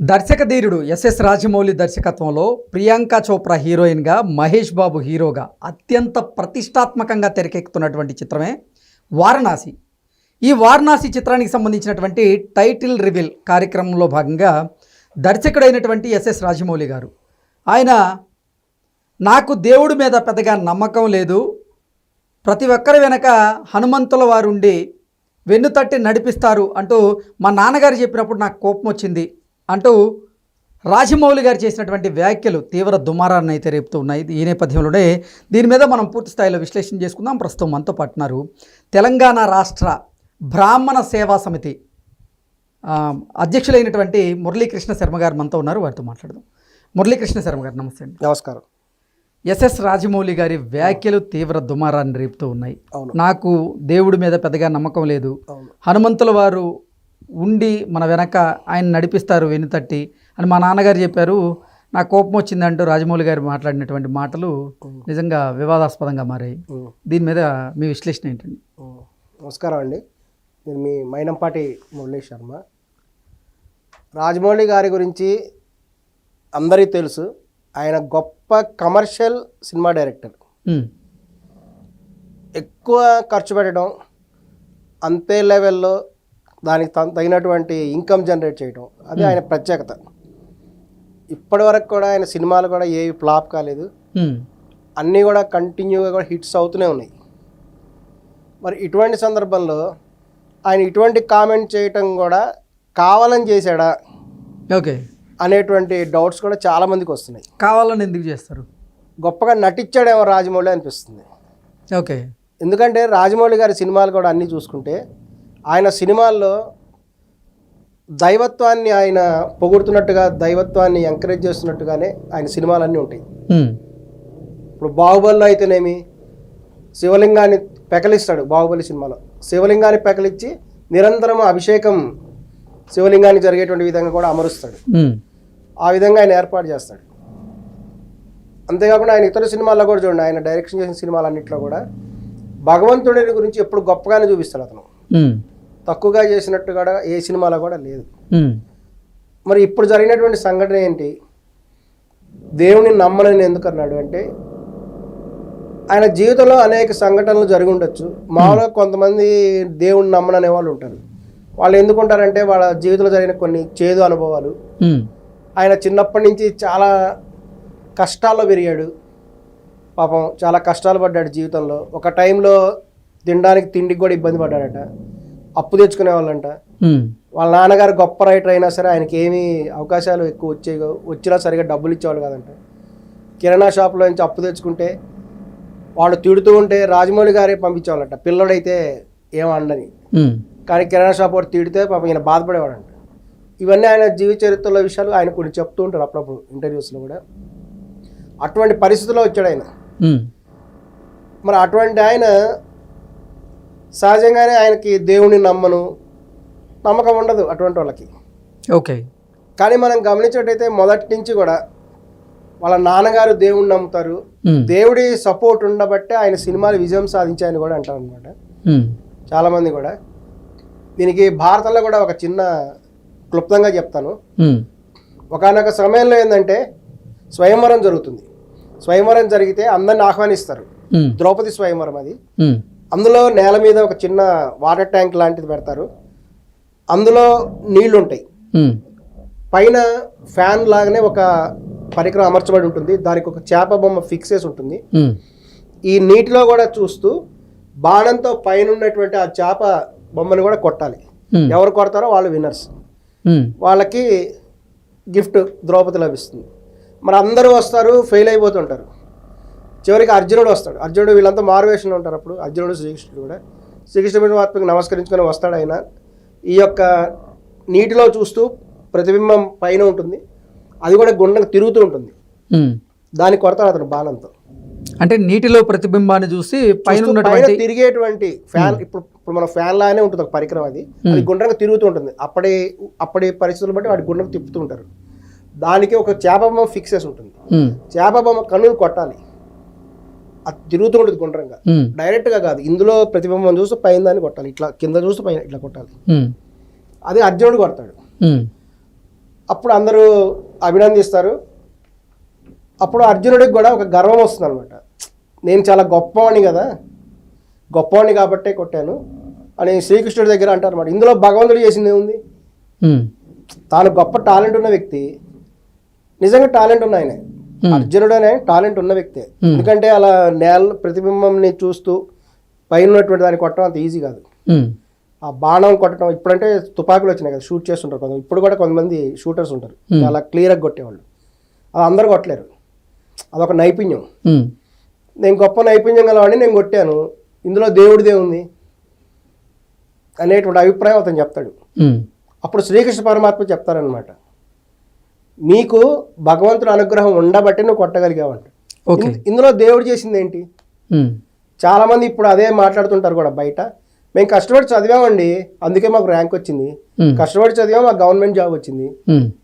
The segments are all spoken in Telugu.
దర్శక ధీరుడు ఎస్ఎస్ రాజమౌళి దర్శకత్వంలో ప్రియాంక చోప్రా హీరోయిన్గా మహేష్ బాబు హీరోగా అత్యంత ప్రతిష్టాత్మకంగా తెరకెక్కుతున్నటువంటి చిత్రమే వారణాసి. ఈ వారణాసి చిత్రానికి సంబంధించినటువంటి టైటిల్ రివీల్ కార్యక్రమంలో భాగంగా దర్శకుడైనటువంటి ఎస్ఎస్ రాజమౌళి గారు. ఆయన నాకు దేవుడి మీద పెద్దగా నమ్మకం లేదు. ప్రతి ఒక్కరి వెనక హనుమంతుల వారుండి వెన్ను వెన్నుతట్టి నడిపిస్తారు అంటూ మా నాన్నగారు చెప్పినప్పుడు నాకు కోపం వచ్చింది అంటూ రాజమౌళి గారు చేసినటువంటి వ్యాఖ్యలు తీవ్ర దుమారాన్ని అయితే రేపుతూ ఉన్నాయి. ఈ నేపథ్యంలోనే దీని మీద మనం పూర్తి స్థాయిలో విశ్లేషణ చేసుకుందాం. ప్రస్తుతం మనతో పాటున్నారు తెలంగాణ రాష్ట్ర బ్రాహ్మణ సేవా సమితి అధ్యక్షులైనటువంటి మురళీకృష్ణ శర్మ గారు మనతో ఉన్నారు. వారితో మాట్లాడదాం. మురళీకృష్ణ శర్మ గారు నమస్తే అండి. నమస్కారం. ఎస్ఎస్ రాజమౌళి గారి వ్యాఖ్యలు తీవ్ర దుమారాన్ని రేపుతూ ఉన్నాయి. నాకు దేవుడి మీద పెద్దగా నమ్మకం లేదు. హనుమంతుల వారు ఉండి మన వెనక ఆయన నడిపిస్తారు వెనుతట్టి అని మా నాన్నగారు చెప్పారు. నాకు కోపం వచ్చిందంటూ రాజమౌళి గారు మాట్లాడినటువంటి మాటలు నిజంగా వివాదాస్పదంగా మారాయి. దీని మీద మీ విశ్లేషణ ఏంటండి. నమస్కారం అండి. నేను మీ మైనంపాటి మురళీ శర్మ. రాజమౌళి గారి గురించి అందరికీ తెలుసు. ఆయన గొప్ప కమర్షియల్ సినిమా డైరెక్టర్. ఎక్కువ ఖర్చు పెట్టడం అంతే లెవెల్లో దానికి తగినటువంటి ఇన్కమ్ జనరేట్ చేయడం అది ఆయన ప్రత్యేకత. ఇప్పటి వరకు కూడా ఆయన సినిమాలు కూడా ఏవి ఫ్లాప్ కాలేదు. అన్నీ కూడా కంటిన్యూగా కూడా హిట్స్ అవుతూనే ఉన్నాయి. మరి ఇటువంటి సందర్భంలో ఆయన ఇటువంటి కామెంట్ చేయటం కూడా కావాలని చేశాడా? ఓకే. అనేటువంటి డౌట్స్ కూడా చాలామందికి వస్తున్నాయి. కావాలని ఎందుకు చేస్తారు? గొప్పగా నటించాడేమో రాజమౌళి అనిపిస్తుంది. ఓకే. ఎందుకంటే రాజమౌళి గారి సినిమాలు కూడా అన్నీ చూసుకుంటే ఆయన సినిమాల్లో దైవత్వాన్ని ఆయన పొగుడుతున్నట్టుగా దైవత్వాన్ని ఎంకరేజ్ చేస్తున్నట్టుగానే ఆయన సినిమాలన్నీ ఉంటాయి. ఇప్పుడు బాహుబలిలో అయితేనేమి శివలింగాన్ని పెకలిస్తాడు బాహుబలి సినిమాలో. శివలింగాన్ని పెకలిచ్చి నిరంతరం అభిషేకం శివలింగానికి జరిగేటువంటి విధంగా కూడా అమరుస్తాడు. ఆ విధంగా ఆయన ఏర్పాటు చేస్తాడు. అంతేకాకుండా ఆయన ఇతర సినిమాల్లో కూడా చూడండి ఆయన డైరెక్షన్ చేసిన సినిమాలన్నింటిలో కూడా భగవంతుడిని గురించి ఎప్పుడు గొప్పగానే చూపిస్తాడు అతను. తక్కువగా చేసినట్టు కూడా ఏ సినిమాలో కూడా లేదు. మరి ఇప్పుడు జరిగినటువంటి సంఘటన ఏంటి? దేవుని నమ్మనని ఎందుకు అన్నాడు అంటే ఆయన జీవితంలో అనేక సంఘటనలు జరిగి ఉండొచ్చు. మామూలుగా కొంతమంది దేవుని నమ్మననే వాళ్ళు ఉంటారు. వాళ్ళు ఎందుకుంటారంటే వాళ్ళ జీవితంలో జరిగిన కొన్ని చేదు అనుభవాలు. ఆయన చిన్నప్పటి నుంచి చాలా కష్టాల్లో పెరిగాడు. పాపం చాలా కష్టాలు పడ్డాడు జీవితంలో. ఒక టైంలో తినడానికి తిండికి కూడా ఇబ్బంది పడ్డాడట. అప్పు తెచ్చుకునే వాళ్ళంట వాళ్ళ నాన్నగారు గొప్ప రైటర్ అయినా సరే ఆయనకి ఏమీ అవకాశాలు ఎక్కువ వచ్చే వచ్చినా సరిగా డబ్బులు ఇచ్చేవాళ్ళు కాదంట. కిరాణా షాప్లో నుంచి అప్పు తెచ్చుకుంటే వాళ్ళు తిడుతూ ఉంటే రాజమౌళి గారే పంపించేవాళ్ళంట. పిల్లడైతే ఏమండని కానీ కిరాణా షాప్ వాడు తిడితే పాపం ఈయన బాధపడేవాడంట. ఇవన్నీ ఆయన జీవిత చరిత్రలో విషయాలు ఆయన కొన్ని చెప్తూ ఉంటారు అప్పుడప్పుడు ఇంటర్వ్యూస్లో కూడా. అటువంటి పరిస్థితిలో వచ్చాడు ఆయన. మరి అటువంటి ఆయన సహజంగానే ఆయనకి దేవుని నమ్మను. నమ్మకం ఉండదు అటువంటి వాళ్ళకి. ఓకే. కానీ మనం గమనించినట్టయితే మొదటి నుంచి కూడా వాళ్ళ నాన్నగారు దేవుణ్ణి నమ్ముతారు. దేవుడి సపోర్ట్ ఉండబట్టే ఆయన సినిమాలు విజయం సాధించాయని కూడా అంటారు అనమాట చాలామంది కూడా. దీనికి భారతంలో కూడా ఒక చిన్న క్లుప్తంగా చెప్తాను. ఒకనొక సమయంలో ఏంటంటే స్వయంవరం జరుగుతుంది. స్వయంవరం జరిగితే అందరిని ఆహ్వానిస్తారు. ద్రౌపది స్వయంవరం అది. అందులో నేల మీద ఒక చిన్న వాటర్ ట్యాంక్ లాంటిది పెడతారు. అందులో నీళ్ళు ఉంటాయి పైన ఫ్యాన్ లాగానే ఒక పరికరం అమర్చబడి ఉంటుంది. దానికి ఒక చేప బొమ్మ ఫిక్స్ చేసి ఉంటుంది. ఈ నీటిలో కూడా చూస్తూ బాణంతో పైన ఉన్నటువంటి ఆ చేప బొమ్మను కూడా కొట్టాలి. ఎవరు కొడతారో వాళ్ళు విన్నర్స్. వాళ్ళకి గిఫ్ట్ ద్రౌపది లభిస్తుంది. మరి అందరూ వస్తారు ఫెయిల్ అయిపోతుంటారు. చివరికి అర్జునుడు వస్తాడు. అర్జునుడు వీళ్ళంతా మారువేషంలో ఉంటారు అప్పుడు. అర్జునుడు శ్రీకృష్ణుడు కూడా. శ్రీకృష్ణ పరమాత్మకి నమస్కరించుకొని వస్తాడు ఆయన. ఈ యొక్క నీటిలో చూస్తూ ప్రతిబింబం పైన ఉంటుంది. అది కూడా గుండెకు తిరుగుతూ ఉంటుంది. దాన్ని కొడతాడు అతను బాణంతో. అంటే నీటిలో ప్రతిబింబాన్ని చూసి పైన తిరిగేటువంటి ఫ్యాన్ ఇప్పుడు ఇప్పుడు మన ఫ్యాన్ లానే ఉంటుంది ఒక పరికరం అది. అది గుండ్రంగా తిరుగుతూ ఉంటుంది. అప్పటి అప్పటి పరిస్థితులు బట్టి వాటి గుండ్రంగా తిప్పుతూ ఉంటారు. దానికి ఒక చేప బొమ్మ ఫిక్స్ చేసి ఉంటుంది. చేప బొమ్మ కన్నును కొట్టాలి. అది తిరుగుతూ ఉంటుంది గుండ్రంగా. ఉమ్, డైరెక్ట్గా కాదు. ఇందులో ప్రతిబింబం చూస్తూ పైన దాన్ని కొట్టాలి. ఇట్లా కింద చూస్తూ పైన ఇట్లా కొట్టాలి. అది అర్జునుడు కొడతాడు. అప్పుడు అందరూ అభినందిస్తారు. అప్పుడు అర్జునుడికి కూడా ఒక గర్వం వస్తుంది అనమాట నేను చాలా గొప్పవాణ్ణి కదా. గొప్పవాణ్ణి కాబట్టే కొట్టాను అని శ్రీకృష్ణుడి దగ్గర అంటారు అనమాట ఇందులో భగవంతుడు చేసింది ఏముంది? తాను గొప్ప టాలెంట్ ఉన్న వ్యక్తి. నిజంగా టాలెంట్ ఉన్న ఆయన. అర్జునుడు అనే టాలెంట్ ఉన్న వ్యక్తే. ఎందుకంటే అలా నేల ప్రతిబింబంని చూస్తూ పైన ఉన్నటువంటి దాన్ని కొట్టడం అంత ఈజీ కాదు. ఆ బాణం కొట్టడం ఇప్పుడంటే తుపాకులు వచ్చినాయి కదా షూట్ చేస్తుంటారు కొంత ఇప్పుడు కూడా కొంతమంది షూటర్స్ ఉంటారు. చాలా క్లియర్గా కొట్టేవాళ్ళు. అది అందరు కొట్టలేరు. అదొక నైపుణ్యం. నేను గొప్ప నైపుణ్యం గలవాడిని నేను కొట్టాను. ఇందులో దేవుడిదే ఉంది అనేటువంటి అభిప్రాయం అతను చెప్తాడు. అప్పుడు శ్రీకృష్ణ పరమాత్మ చెప్తారనమాట నీకు భగవంతుడు అనుగ్రహం ఉండబట్టి నువ్వు కొట్టగలిగావంట. ఇందులో దేవుడు చేసింది ఏంటి చాలామంది ఇప్పుడు అదే మాట్లాడుతుంటారు కూడా బయట. మేము కష్టపడి చదివామండి అందుకే మాకు ర్యాంక్ వచ్చింది. కష్టపడి చదివాం మాకు గవర్నమెంట్ జాబ్ వచ్చింది.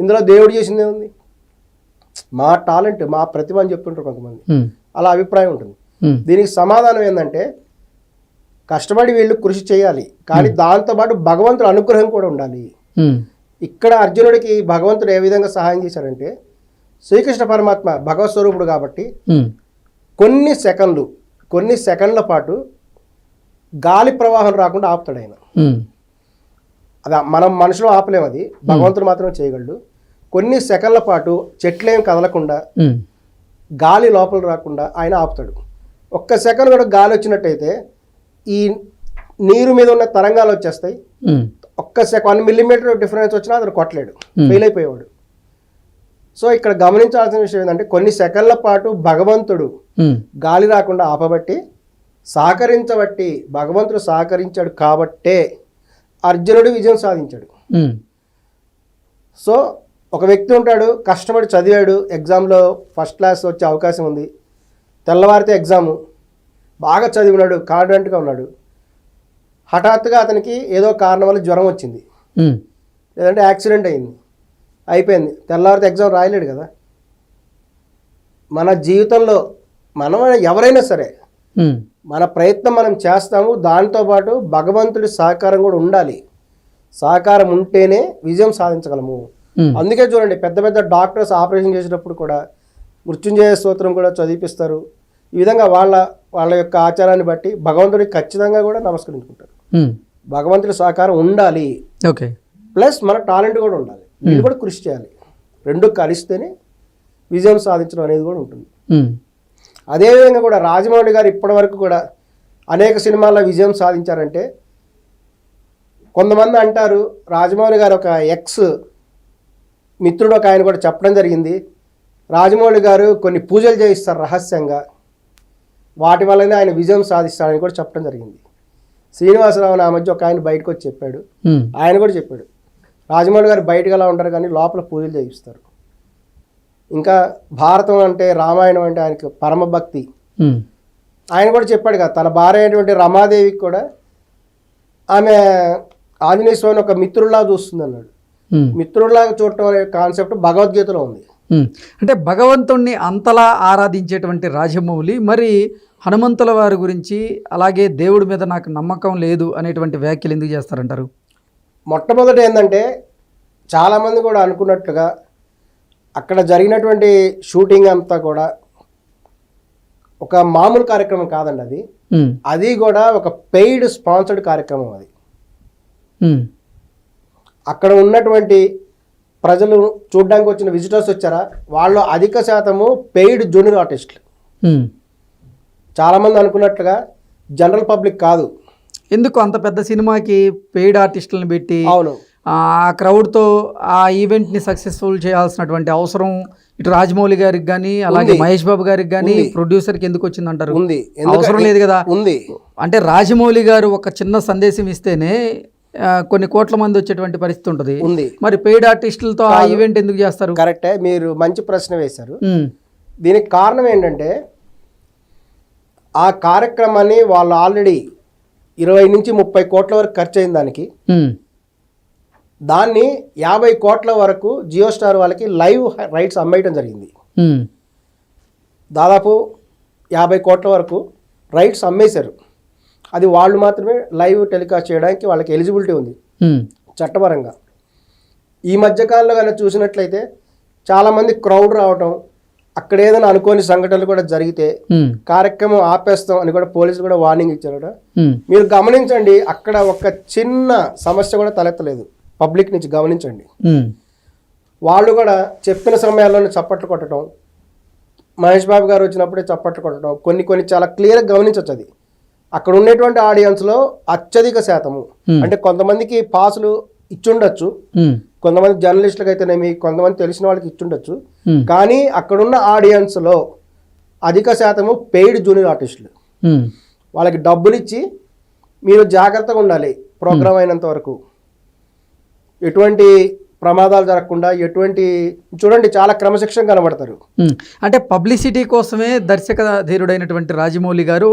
ఇందులో దేవుడు చేసింది ఏముంది? మా టాలెంట్ మా ప్రతిభ అని చెప్తుంటారు కొంతమంది. అలా అభిప్రాయం ఉంటుంది. దీనికి సమాధానం ఏంటంటే కష్టపడి వీళ్ళు కృషి చేయాలి. కానీ దాంతోపాటు భగవంతుడు అనుగ్రహం కూడా ఉండాలి. ఇక్కడ అర్జునుడికి భగవంతుడు ఏ విధంగా సహాయం చేశాడంటే శ్రీకృష్ణ పరమాత్మ భగవత్ స్వరూపుడు కాబట్టి కొన్ని సెకండ్లు కొన్ని సెకండ్ల పాటు గాలి ప్రవాహం రాకుండా ఆపుతాడు ఆయన. అది మనం మనుషులు ఆపలేము అది. భగవంతుడు మాత్రమే చేయగలడు. కొన్ని సెకండ్ల పాటు చెట్లేం కదలకుండా గాలి లోపల రాకుండా ఆయన ఆపుతాడు. ఒక్క సెకండ్ కూడా గాలి వచ్చినట్టయితే ఈ నీరు మీద ఉన్న తరంగాలు వచ్చేస్తాయి. ఒక్క సెకండ్ వన్ మిల్లీమీటర్ డిఫరెన్స్ వచ్చినా అతను కొట్టలేడు. Hmm. ఫెయిల్ అయిపోయేవాడు. సో ఇక్కడ గమనించాల్సిన విషయం ఏంటంటే కొన్ని సెకండ్ల పాటు భగవంతుడు ఉమ్, గాలి రాకుండా ఆపబట్టి సహకరించబట్టి భగవంతుడు సహకరించాడు కాబట్టే అర్జునుడు విజయం సాధించాడు. ఉమ్, సో ఒక వ్యక్తి ఉంటాడు కష్టపడి చదివాడు ఎగ్జామ్లో ఫస్ట్ క్లాస్ వచ్చే అవకాశం ఉంది. తెల్లవారితే ఎగ్జాము బాగా చదివినాడు కాన్ఫిడెంట్గా ఉన్నాడు. హఠాత్తుగా అతనికి ఏదో కారణం వల్ల జ్వరం వచ్చింది. లేదంటే యాక్సిడెంట్ అయింది. అయిపోయింది. తెల్లవారితే ఎగ్జామ్ రాయలేడు కదా. మన జీవితంలో మనం ఎవరైనా సరే మన ప్రయత్నం మనం చేస్తాము. దాంతోపాటు భగవంతుడి సహకారం కూడా ఉండాలి. సహకారం ఉంటేనే విజయం సాధించగలము. అందుకే చూడండి పెద్ద పెద్ద డాక్టర్స్ ఆపరేషన్ చేసేటప్పుడు కూడా మృత్యుంజయ స్తోత్రం కూడా చదివిపిస్తారు. ఈ విధంగా వాళ్ళ వాళ్ళ యొక్క ఆచారాన్ని బట్టి భగవంతుడికి ఖచ్చితంగా కూడా నమస్కరించుకుంటారు. భగవంతుడి సహకారం ఉండాలి. ఓకే ప్లస్ మన టాలెంట్ కూడా ఉండాలి. వీళ్ళు కూడా కృషి చేయాలి. రెండు కలిస్తేనే విజయం సాధించడం అనేది కూడా ఉంటుంది. ఉమ్, అదేవిధంగా కూడా రాజమౌళి గారు ఇప్పటి వరకు కూడా అనేక సినిమాల్లో విజయం సాధించారంటే కొంతమంది అంటారు రాజమౌళి గారు ఒక ఎక్స్ మిత్రుడు ఒక ఆయన కూడా చెప్పడం జరిగింది. రాజమౌళి గారు కొన్ని పూజలు చేయిస్తారు రహస్యంగా. వాటి వల్లనే ఆయన విజయం సాధిస్తాడని కూడా చెప్పడం జరిగింది. శ్రీనివాసరావు నా మధ్య ఒక ఆయన బయటకు వచ్చి చెప్పాడు. ఆయన కూడా చెప్పాడు. రాజమౌళి గారు బయటకు అలా ఉంటారు కానీ లోపల పూజలు చేయిస్తారు. ఇంకా భారతం అంటే రామాయణం అంటే ఆయనకి పరమ భక్తి. ఉమ్, ఆయన కూడా చెప్పాడు కదా తన భార్య అయినటువంటి రమాదేవికి కూడా ఆమె ఆంజనేయ స్వామిని ఒక మిత్రుల్లా చూస్తుంది అన్నాడు మిత్రుల్లాగా చూడటం అనే కాన్సెప్ట్ భగవద్గీతలో ఉంది. అంటే భగవంతుణ్ణి అంతలా ఆరాధించేటువంటి రాజమౌళి మరి హనుమంతుల వారి గురించి అలాగే దేవుడి మీద నాకు నమ్మకం లేదు అనేటువంటి వ్యాఖ్యలు ఎందుకు చేస్తారంటారు? మొట్టమొదటి ఏంటంటే చాలామంది కూడా అనుకున్నట్లుగా అక్కడ జరిగినటువంటి షూటింగ్ అంతా కూడా ఒక మామూలు కార్యక్రమం కాదండి అది. అది కూడా ఒక పెయిడ్ స్పాన్సర్డ్ కార్యక్రమం అది. అక్కడ ఉన్నటువంటి ప్రజలు చూడడానికి వచ్చిన విజిటర్స్ వచ్చారా? వాళ్ళు అధిక శాతము పెయిడ్ జూనియర్ ఆర్టిస్టులు. చాలామంది అనుకున్నట్లుగా జనరల్ పబ్లిక్ కాదు. ఎందుకు? అంత పెద్ద సినిమాకి పెయిడ్ ఆర్టిస్టులను పెట్టి అవును. ఆ క్రౌడ్తో ఆ ఈవెంట్ని సక్సెస్ఫుల్ చేయాల్సినటువంటి అవసరం ఇటు రాజమౌళి గారికి కానీ అలాగే. మహేష్ బాబు గారికి కానీ. ప్రొడ్యూసర్కి ఎందుకు వచ్చిందంటారు? ఉంది. అవసరం లేదు కదా. ఉంది. అంటే రాజమౌళి గారు ఒక చిన్న సందేశం ఇస్తేనే కొన్ని కోట్ల మంది వచ్చేటువంటి పరిస్థితి ఉంటుంది. ఉంది. మరి పెయిడ్ ఆర్టిస్టులతో ఆ ఈవెంట్ ఎందుకు చేస్తారు? కరెక్టే. మీరు మంచి ప్రశ్న వేశారు. దీనికి కారణం ఏంటంటే ఆ కార్యక్రమాన్ని వాళ్ళు ఆల్రెడీ ఇరవై నుంచి ముప్పై కోట్ల వరకు ఖర్చు అయిన దానికి దాన్ని యాభై కోట్ల వరకు జియో స్టార్ వాళ్ళకి లైవ్ రైట్స్ అమ్మేయడం జరిగింది. దాదాపు యాభై కోట్ల వరకు రైట్స్ అమ్మేశారు. అది వాళ్ళు మాత్రమే లైవ్ టెలికాస్ట్ చేయడానికి వాళ్ళకి ఎలిజిబిలిటీ ఉంది. చట్టపరంగా. ఈ మధ్యకాలంలో కనుక చూసినట్లయితే చాలామంది క్రౌడ్ రావటం అక్కడ ఏదైనా అనుకోని సంఘటనలు కూడా జరిగితే కార్యక్రమం ఆపేస్తాం అని కూడా పోలీసులు కూడా వార్నింగ్ ఇచ్చారట. ఉమ్, మీరు గమనించండి అక్కడ ఒక చిన్న సమస్య కూడా తలెత్తలేదు. పబ్లిక్ నుంచి గమనించండి. వాళ్ళు కూడా చెప్పిన సమయాల్లోనే చప్పట్లు కొట్టడం మహేష్ బాబు గారు వచ్చినప్పుడే చప్పట్లు కొట్టడం కొన్ని కొన్ని చాలా క్లియర్గా గమనించవచ్చు అది. అక్కడ ఉండేటువంటి ఆడియన్స్లో అత్యధిక శాతము. అంటే కొంతమందికి పాసులు ఇచ్చుండొచ్చు కొంతమంది జర్నలిస్టులకు అయితేనేమి కొంతమంది తెలిసిన వాళ్ళకి ఇచ్చుండొచ్చు. కానీ అక్కడున్న ఆడియన్స్లో అధిక శాతము పెయిడ్ జూనియర్ ఆర్టిస్టులు. వాళ్ళకి డబ్బులు ఇచ్చి మీరు జాగ్రత్తగా ఉండాలి ప్రోగ్రామ్ అయినంత వరకు. ఎటువంటి ప్రమాదాలు జరగకుండా ఎటువంటి చూడండి చాలా క్రమశిక్షణ కనబడతారు. అంటే పబ్లిసిటీ కోసమే దర్శక ధీరుడైనటువంటి రాజమౌళి గారు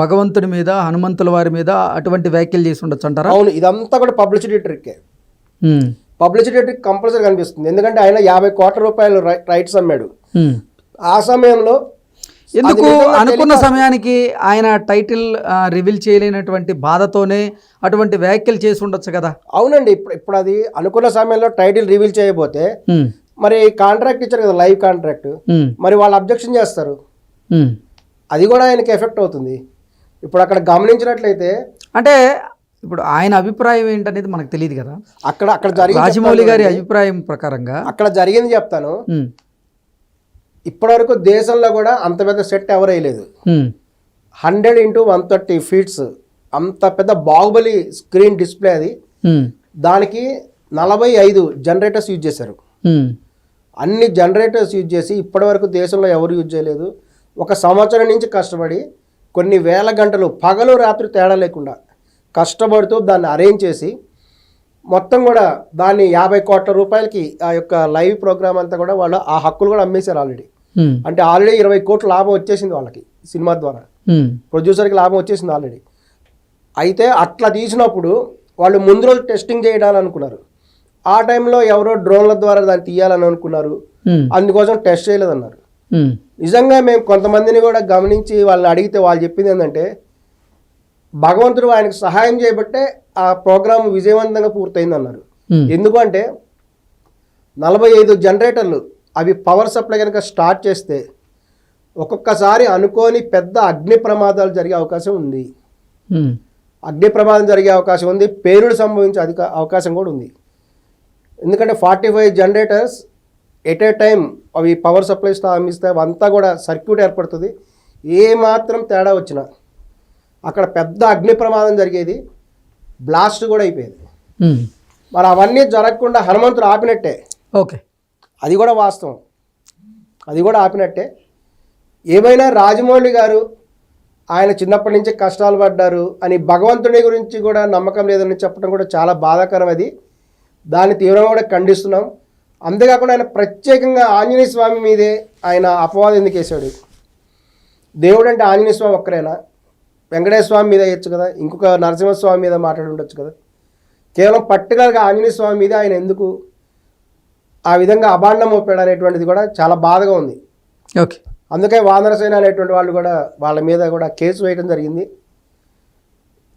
భగవంతుడి మీద హనుమంతుల వారి మీద అటువంటి వ్యాఖ్యలు చేసి ఉండొచ్చు అంటారా? అవును ఇదంతా కూడా పబ్లిసిటీ ట్రిక్కే. ఉమ్, పబ్లిసిటీ కంపల్సరీ కనిపిస్తుంది. ఎందుకంటే ఆయన యాభై కోట్ల రూపాయలు రైట్స్ అమ్మాడు. ఆ సమయంలో ఎందుకు అనుకున్న సమయానికి ఆయన టైటిల్ రివీల్ చేయలేనటువంటి బాధతోనే అటువంటి వ్యాఖ్యలు చేసి ఉండొచ్చు కదా. అవునండి. ఇప్పుడు ఇప్పుడు అది అనుకున్న సమయంలో టైటిల్ రివీల్ చేయబోతే మరి కాంట్రాక్ట్ ఇచ్చారు కదా లైవ్ కాంట్రాక్ట్ మరి వాళ్ళు అబ్జెక్షన్ చేస్తారు. అది కూడా ఆయనకి ఎఫెక్ట్ అవుతుంది. ఇప్పుడు అక్కడ గమనించినట్లయితే అంటే ఇప్పుడు ఆయన అభిప్రాయం ఏంటనేది మనకు తెలియదు కదా. అక్కడ అక్కడ జరిగింది రాజమౌళి గారి అభిప్రాయం ప్రకారంగా అక్కడ జరిగింది చెప్తాను. ఇప్పటివరకు దేశంలో కూడా అంత పెద్ద సెట్ ఎవరు వేయలేదు. Hundred into one thirty feets అంత పెద్ద బాహుబలి స్క్రీన్ డిస్ప్లే అది. దానికి నలభై ఐదు జనరేటర్స్ యూజ్ చేశారు. అన్ని జనరేటర్స్ యూజ్ చేసి ఇప్పటివరకు దేశంలో ఎవరు యూజ్ చేయలేదు. ఒక సంవత్సరం నుంచి కష్టపడి కొన్ని వేల గంటలు పగలు రాత్రి తేడా లేకుండా కష్టపడుతూ దాన్ని అరేంజ్ చేసి మొత్తం కూడా దాన్ని యాభై కోట్ల రూపాయలకి ఆ యొక్క లైవ్ ప్రోగ్రామ్ అంతా కూడా వాళ్ళు ఆ హక్కులు కూడా అమ్మేశారు ఆల్రెడీ అంటే ఆల్రెడీ ఇరవై కోట్ల లాభం వచ్చేసింది వాళ్ళకి సినిమా ద్వారా. ప్రొడ్యూసర్కి లాభం వచ్చేసింది ఆల్రెడీ అయితే అట్లా తీసినప్పుడు వాళ్ళు ముందు రోజు టెస్టింగ్ చేయడాలని అనుకున్నారు ఆ టైంలో ఎవరో డ్రోన్ల ద్వారా దాన్ని తీయాలని అనుకున్నారు. అందుకోసం టెస్ట్ చేయలేదన్నారు. నిజంగా మేము కొంతమందిని కూడా గమనించి వాళ్ళని అడిగితే వాళ్ళు చెప్పింది ఏంటంటే భగవంతుడు ఆయనకు సహాయం చేయబట్టే ఆ ప్రోగ్రాం విజయవంతంగా పూర్తయింది అన్నారు ఉమ్, ఎందుకంటే నలభై ఐదు జనరేటర్లు అవి పవర్ సప్లై కనుక స్టార్ట్ చేస్తే ఒక్కొక్కసారి అనుకోని పెద్ద అగ్ని ప్రమాదాలు జరిగే అవకాశం ఉంది. ఉమ్, అగ్ని ప్రమాదం జరిగే అవకాశం ఉంది. పేలుడు సంభవించే అధిక అవకాశం కూడా ఉంది. ఎందుకంటే forty five generators at a time అవి పవర్ సప్లై స్థాపిస్తే అవంతా కూడా సర్క్యూట్ ఏర్పడుతుంది. ఏ మాత్రం తేడా వచ్చినా అక్కడ పెద్ద అగ్ని ప్రమాదం జరిగేది. బ్లాస్ట్ కూడా అయిపోయేది. మరి అవన్నీ జరగకుండా హనుమంతుడు ఆపినట్టే. ఓకే. అది కూడా వాస్తవం. అది కూడా ఆపినట్టే. ఏమైనా రాజమౌళి గారు ఆయన చిన్నప్పటి నుంచి కష్టాలు పడ్డారు అని భగవంతుడి గురించి కూడా నమ్మకం లేదని చెప్పడం కూడా చాలా బాధాకరం అది. దాన్ని తీవ్రంగా కూడా ఖండిస్తున్నాం. అంతేకాకుండా ఆయన ప్రత్యేకంగా ఆంజనేయ స్వామి మీదే ఆయన అపవాదం ఎందుకు వేశాడు? దేవుడు అంటే ఆంజనేయ స్వామి ఒక్కరేనా? వెంకటేశ్వర స్వామి మీద వేయచ్చు కదా? ఇంకొక నరసింహస్వామి మీద మాట్లాడి ఉండొచ్చు కదా? కేవలం పర్టికులర్గా ఆంజనేయ స్వామి మీద ఆయన ఎందుకు ఆ విధంగా అభాండం మోపాడు అనేటువంటిది కూడా చాలా బాధగా ఉంది. ఓకే. అందుకే వానరసేన అనేటువంటి వాళ్ళు కూడా వాళ్ళ మీద కూడా కేసు వేయడం జరిగింది.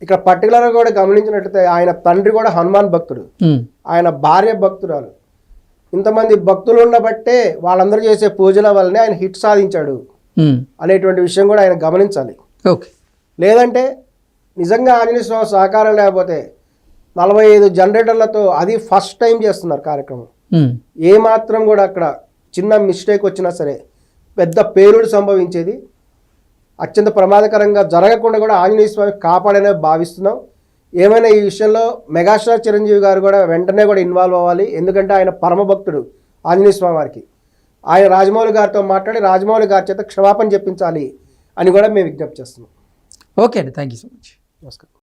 ఇక్కడ పర్టికులర్గా కూడా గమనించినట్లయితే ఆయన తండ్రి కూడా హనుమాన్ భక్తుడు. ఆయన భార్య భక్తురాలు. ఇంతమంది భక్తులు ఉండబట్టే వాళ్ళందరూ చేసే పూజల వల్లనే ఆయన హిట్ సాధించాడు అనేటువంటి విషయం కూడా ఆయన గమనించాలి. ఓకే. లేదంటే నిజంగా ఆంజనేయ స్వామి సహకారం లేకపోతే నలభై ఐదు జనరేటర్లతో అది ఫస్ట్ టైం చేస్తున్నారు కార్యక్రమం. ఏ మాత్రం కూడా అక్కడ చిన్న మిస్టేక్ వచ్చినా సరే పెద్ద పేలుడు సంభవించేది. అత్యంత ప్రమాదకరంగా జరగకుండా కూడా ఆంజనేయ స్వామి కాపాడనే భావిస్తున్నాం. ఏమైనా ఈ విషయంలో మెగాస్టార్ చిరంజీవి గారు కూడా వెంటనే కూడా ఇన్వాల్వ్ అవ్వాలి. ఎందుకంటే ఆయన పరమ భక్తుడు ఆంజనేయ స్వామి వారికి. ఆయన రాజమౌళి గారితో మాట్లాడి రాజమౌళి గారి చేత క్షమాపణ చెప్పించాలి అని కూడా మేము విజ్ఞప్తి చేస్తున్నాం. ఓకే అండి థ్యాంక్ యూ సో మచ్ నమస్కారం